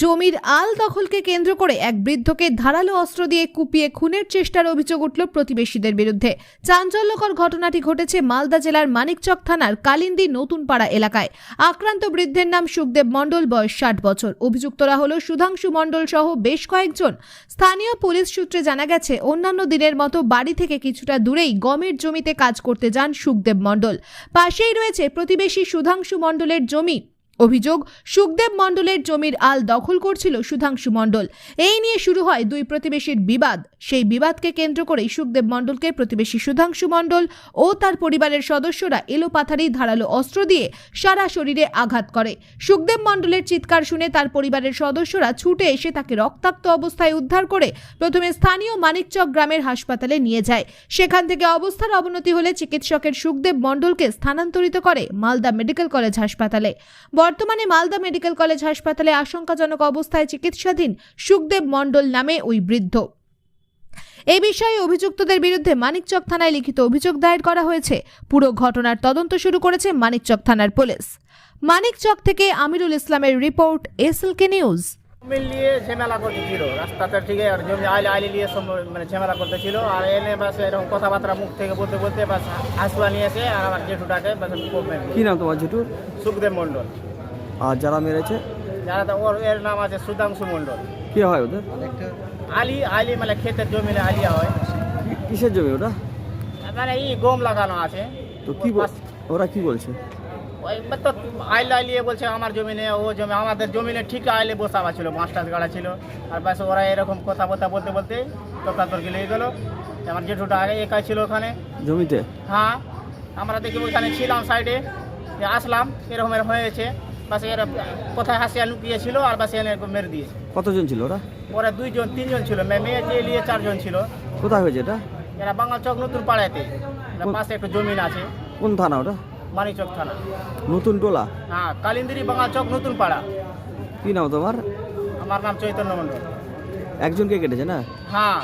জমির আল দখলকে কেন্দ্র করে এক বৃদ্ধকে ধারালো অস্ত্র দিয়ে কুপিয়ে খুনের চেষ্টার অভিযোগ উঠল প্রতিবেশীদের বিরুদ্ধে। চাঞ্চল্যকর ঘটনাটি ঘটেছে মালদা জেলার মানিকচক থানার কালিন্দি নতুনপাড়া এলাকায়। আক্রান্ত বৃদ্ধের নাম সুখদেব মণ্ডল, বয়স ষাট বছর। অভিযুক্তরা হল সুধাংশু মণ্ডল সহ বেশ কয়েকজন। স্থানীয় পুলিশ সূত্রে জানা গেছে, অন্যান্য দিনের মতো বাড়ি থেকে কিছুটা দূরেই গমের জমিতে কাজ করতে যান সুখদেব মণ্ডল। পাশেই রয়েছে প্রতিবেশী সুধাংশু মণ্ডলের জমি। অভিযোগ, সুখদেব মণ্ডলের জমির আল দখল করছিল সুধাংশু মণ্ডল। এই নিয়ে শুরু হয় দুই প্রতিবেশীর বিবাদ। সেই বিবাদকে কেন্দ্র করেই সুখদেব মণ্ডলকে প্রতিবেশী সুধাংশু মণ্ডল ও তার পরিবারের সদস্যরা এলোপাথারি ধারালো অস্ত্র দিয়ে সারা শরীরে আঘাত করে। সুখদেব মণ্ডলের চিৎকার শুনে তার পরিবারের সদস্যরা ছুটে এসে তাকে রক্তাক্ত অবস্থায় উদ্ধার করে প্রথমে স্থানীয় মানিকচক গ্রামের হাসপাতালে নিয়ে যায়। সেখান থেকে অবস্থার অবনতি হলে চিকিৎসকের সুখদেব মণ্ডলকে স্থানান্তরিত করে মালদা মেডিকেল কলেজ হাসপাতালে। বর্তমানে মালদা মেডিকেল কলেজ হাসপাতালে আশঙ্কাজনক অবস্থায় চিকিৎসাধীন সুখদেব মণ্ডল নামে ওই বৃদ্ধ। এই বিষয়ে অভিযুক্তদের বিরুদ্ধে মানিকচক থানায় লিখিত অভিযোগ দায়ের করা হয়েছে। পুরো ঘটনার তদন্ত শুরু করেছে মানিকচক থানার পুলিশ। মানিকচক থেকে আমিরুল ইসলামের রিপোর্ট এসএলকে নিউজ। জমি নিয়ে ঝামেলা করতেছিল। রাস্তাতে ঠিক আর জমি আইলে আইলে নিয়ে মানে ঝামেলা করতেছিল। আর এনে বাস এরকম কথাবার্তা মুখ থেকে বলতে বলতে বাস হাসুয়া নিয়ে এসে আর আমার জেঠুটাকে বাস কি নাম তোমার জেঠুর? সুখদেব মণ্ডল। আর যারা মেরেছে? যারা তো ওর এর নাম আছে সুধাংশু মণ্ডল। কে হয় ওদের? আলি আলি মানে ক্ষেতের জমি আলিয়া হয়। কিসের জমি ওটা? মানে ই গম লাগানো আছে। তো কি ওরা কি বলছে? ওই তো আইলে আইলিয়ে বলছে আমার জমি নেই ও জমি আমাদের জমিনে ঠিক আইলে ছিল গাড়া ছিল। আর বাস ওরা এরকম কথা বলতে বলতে বলতে তর্কাতর্কি লেগে গেলো। আমার জেঠুটা আগে একাই ছিল ওখানে। জমিতে? হ্যাঁ আমরা দেখি ওইখানে ছিলাম সাইডে আসলাম এরকম এরকম হয়েছে। বাস এরা কোথায় হাসিয়া লুকিয়েছিল আর বাস এনে মেরে দিয়েছে। কতজন ছিল ওরা? ওরা দুইজন তিনজন ছিল। মেয়ে যে নিয়ে চারজন ছিল। কোথায় হয়েছে এটা? এরা বাংলা চক নতুন পাড়াতে। পাশে একটু জমিন আছে। কোন থানা ওটা? মানিচক থানা। নতুন টোলা? হ্যাঁ কালিন্দিরি বাংলা চক নতুন পাড়া। কি নাম তোমার? আমার নাম চৈতন্য মণ্ডল। একজনকে কেটেছে না? হ্যাঁ।